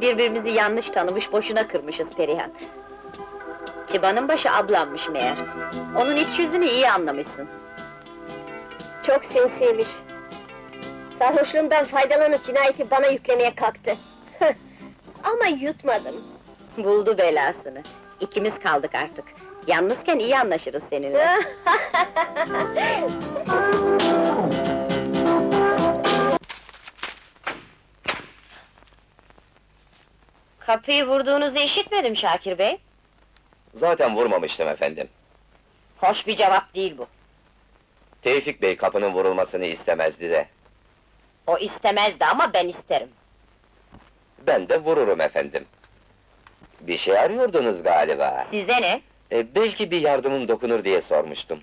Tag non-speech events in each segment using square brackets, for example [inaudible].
Birbirimizi yanlış tanımış, boşuna kırmışız Perihan. Çıbanın başı ablammış meğer. Onun iç yüzünü iyi anlamışsın. Çok sinsiymiş. Sarhoşluğumdan faydalanıp cinayeti bana yüklemeye kalktı. Ama yutmadım. Buldu belasını. İkimiz kaldık artık. Yalnızken iyi anlaşırız seninle. [laughs] Kapıyı vurduğunuzu işitmedim Şakir Bey. Zaten vurmamıştım efendim. Hoş bir cevap değil bu. Tevfik Bey kapının vurulmasını istemezdi de. O istemezdi ama ben isterim. Ben de vururum efendim. Bir şey arıyordunuz galiba. Size ne? E, belki bir yardımım dokunur diye sormuştum.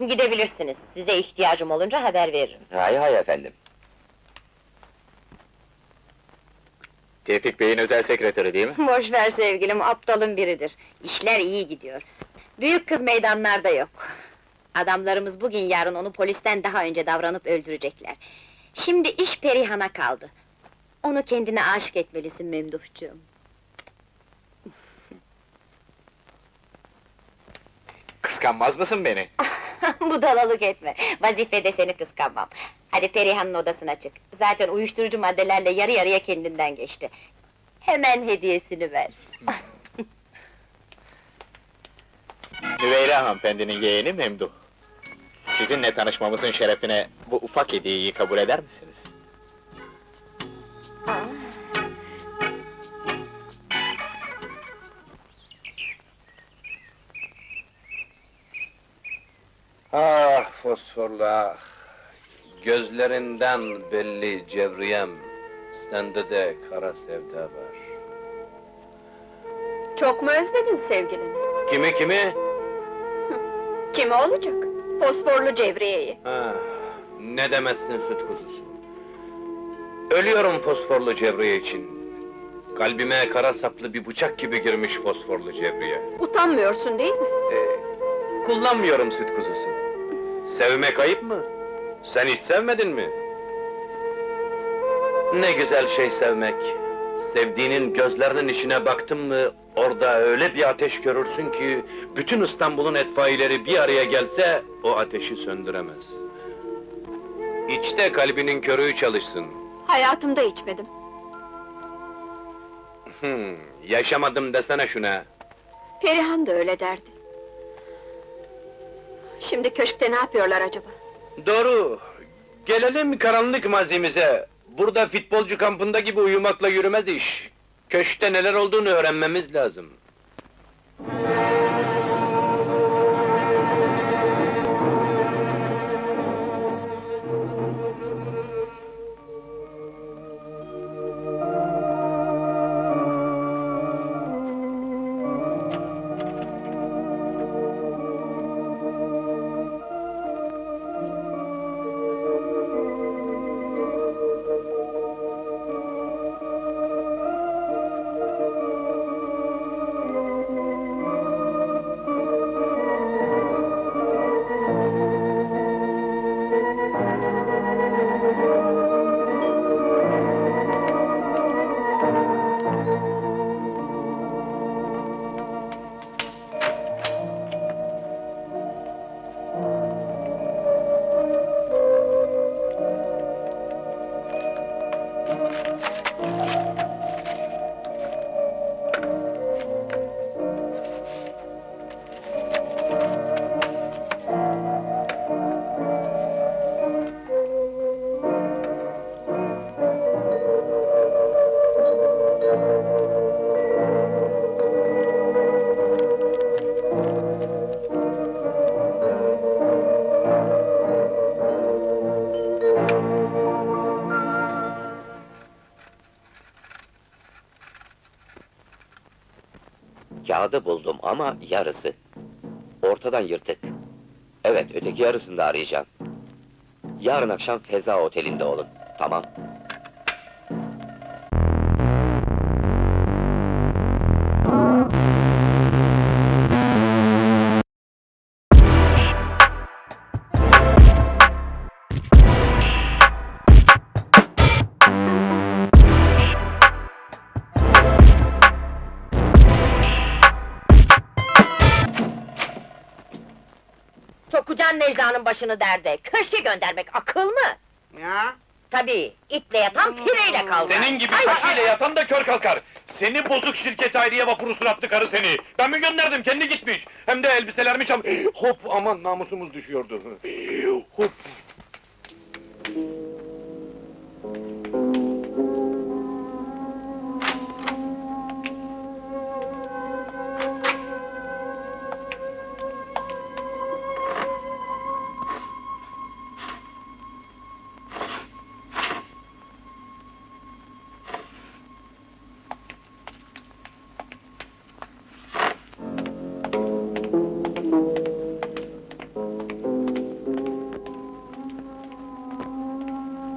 Gidebilirsiniz. Size ihtiyacım olunca haber veririm. Hay hay efendim. Tevfik Bey'in özel sekreteri değil mi? [laughs] Boş ver sevgilim, aptalın biridir. İşler iyi gidiyor. Büyük kız meydanlarda yok. Adamlarımız bugün yarın onu polisten daha önce davranıp öldürecekler. Şimdi iş Perihan'a kaldı. Onu kendine aşık etmelisin Memduhcuğum. Kıskanmaz mısın beni? [laughs] [laughs] Budalalık etme. Vazifede seni kıskanmam. Hadi Perihan'ın odasına çık. Zaten uyuşturucu maddelerle yarı yarıya kendinden geçti. Hemen hediyesini ver. [laughs] Nüveyra hanımefendinin yeğeni Memduh. Sizinle tanışmamızın şerefine bu ufak hediyeyi kabul eder misiniz? Ah fosforlu ah! Gözlerinden belli cevriyem, sende de kara sevda var. Çok mu özledin sevgilini? Kimi kimi? [laughs] Kimi olacak? Fosforlu Cevriye'yi. Ah, ne demezsin süt kuzusu. Ölüyorum fosforlu cevriye için. Kalbime kara saplı bir bıçak gibi girmiş fosforlu cevriye. Utanmıyorsun değil mi? Ee, kullanmıyorum süt kuzusu. Sevmek ayıp mı? Sen hiç sevmedin mi? Ne güzel şey sevmek. Sevdiğinin gözlerinin içine baktın mı, orada öyle bir ateş görürsün ki... ...bütün İstanbul'un etfaiyeleri bir araya gelse, o ateşi söndüremez. İçte kalbinin körüğü çalışsın. Hayatımda içmedim. Hmm, yaşamadım desene şuna. Perihan da öyle derdi. Şimdi köşkte ne yapıyorlar acaba? Doğru. Gelelim karanlık mazimize. Burada futbolcu kampında gibi uyumakla yürümez iş. Köşkte neler olduğunu öğrenmemiz lazım. Kağıdı buldum ama yarısı. Ortadan yırtık. Evet, öteki yarısını da arayacağım. Yarın akşam Feza Oteli'nde olun. Tamam. Sokacaksın Necla'nın başını derde. Köşke göndermek akıl mı? Ya? Tabii, itle yatan pireyle kalkar. Senin gibi Ay, yatan da kör kalkar. Seni bozuk şirket ayrıya vapuru suratlı karı seni. Ben mi gönderdim, kendi gitmiş. Hem de elbiseler mi çam... [gasps] Hop, aman namusumuz düşüyordu. [gasps] Hop.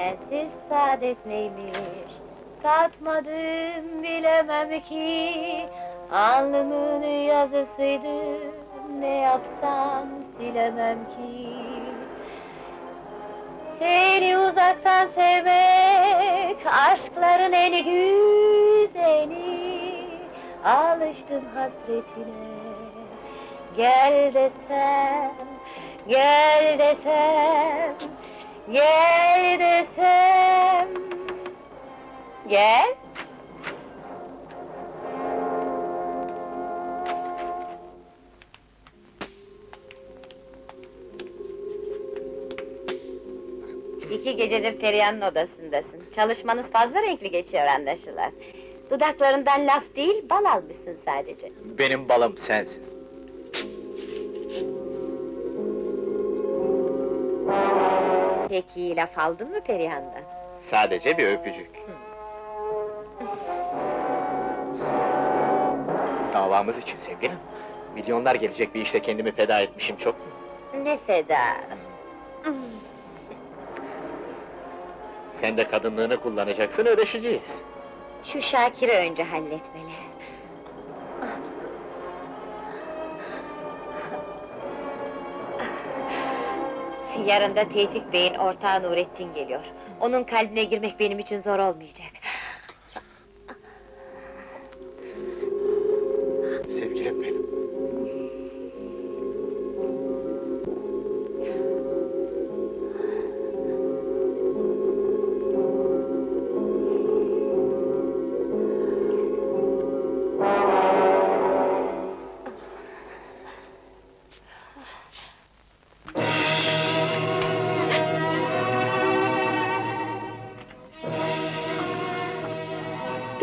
Sensiz saadet neymiş? Tatmadım bilemem ki. Alnımın yazısıydı Ne yapsam silemem ki. Seni uzaktan sevmek Aşkların en güzeli. Alıştım hasretine. Gel desem Gel desem Gel desem Gel İki gecedir Perihan'ın odasındasın. Çalışmanız fazla renkli geçiyor anlaşılan. Dudaklarından laf değil, bal almışsın sadece. Benim balım sensin. Peki laf aldın mı Perihan'dan? Sadece bir öpücük. Davamız için sevgilim. Milyonlar gelecek bir işte kendimi feda etmişim çok mu? Ne feda! Sen de kadınlığını kullanacaksın, ödeşeceğiz. Şu Şakir'i önce halletmeli. Yarın da Tevfik Bey'in ortağı Nurettin geliyor. Onun kalbine girmek benim için zor olmayacak.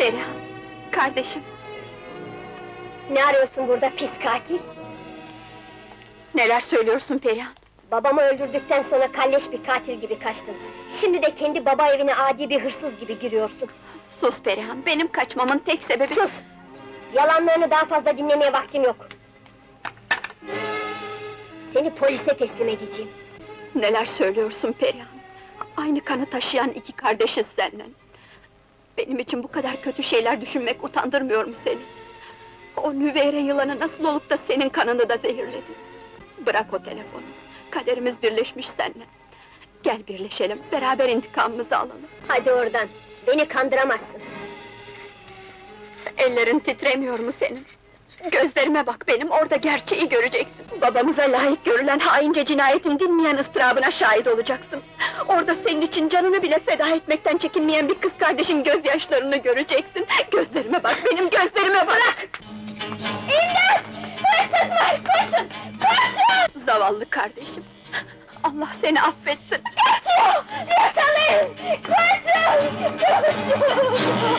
Perihan, kardeşim, Ne arıyorsun burada pis katil? neler söylüyorsun Perihan? Babamı öldürdükten sonra kalleş bir katil gibi kaçtın. Şimdi de kendi baba evine adi bir hırsız gibi giriyorsun. Sus Perihan, benim kaçmamın tek sebebi... Sus! Yalanlarını daha fazla dinlemeye vaktim yok. Seni polise teslim edeceğim. Neler söylüyorsun Perihan? Aynı kanı taşıyan iki kardeşiz seninle. Benim için bu kadar kötü şeyler düşünmek utandırmıyor mu seni? O nüveyre yılanı nasıl olup da senin kanını da zehirledi? Bırak o telefonu. Kaderimiz birleşmiş seninle. Gel birleşelim, beraber intikamımızı alalım. Hadi oradan, beni kandıramazsın. Ellerin titremiyor mu senin? Gözlerime bak benim, orada gerçeği göreceksin. Babamıza layık görülen haince cinayetin dinmeyen ıstırabına şahit olacaksın. Orada senin için canını bile feda etmekten çekinmeyen bir kız kardeşin gözyaşlarını göreceksin. Gözlerime bak, benim gözlerime bak! İmdat! Hırsız var, koşun! Koşun! Zavallı kardeşim! Allah seni affetsin! Koşun! Yakalayın! Koşun! Koşun!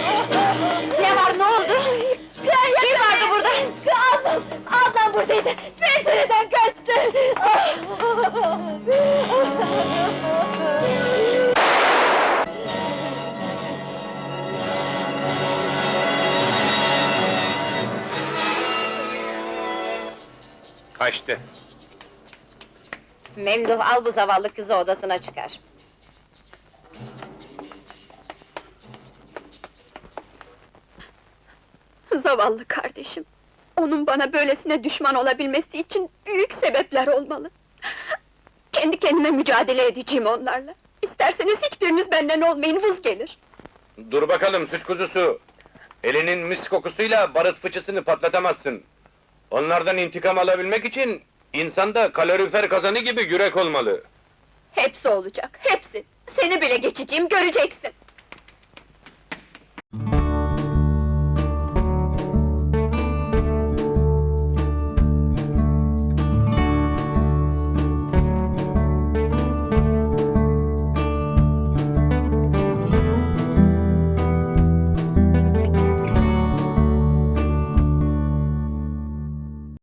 Buradaydı. Pencereden kaçtı. Kaçtı. Memduh al bu zavallı kızı odasına çıkar. Zavallı kardeşim. Onun bana böylesine düşman olabilmesi için büyük sebepler olmalı. Kendi kendime mücadele edeceğim onlarla. İsterseniz hiçbiriniz benden olmayın, vız gelir. Dur bakalım süt kuzusu. Elinin mis kokusuyla barut fıçısını patlatamazsın. Onlardan intikam alabilmek için İnsanda kalorifer kazanı gibi yürek olmalı. Hepsi olacak, hepsi! Seni bile geçeceğim, göreceksin!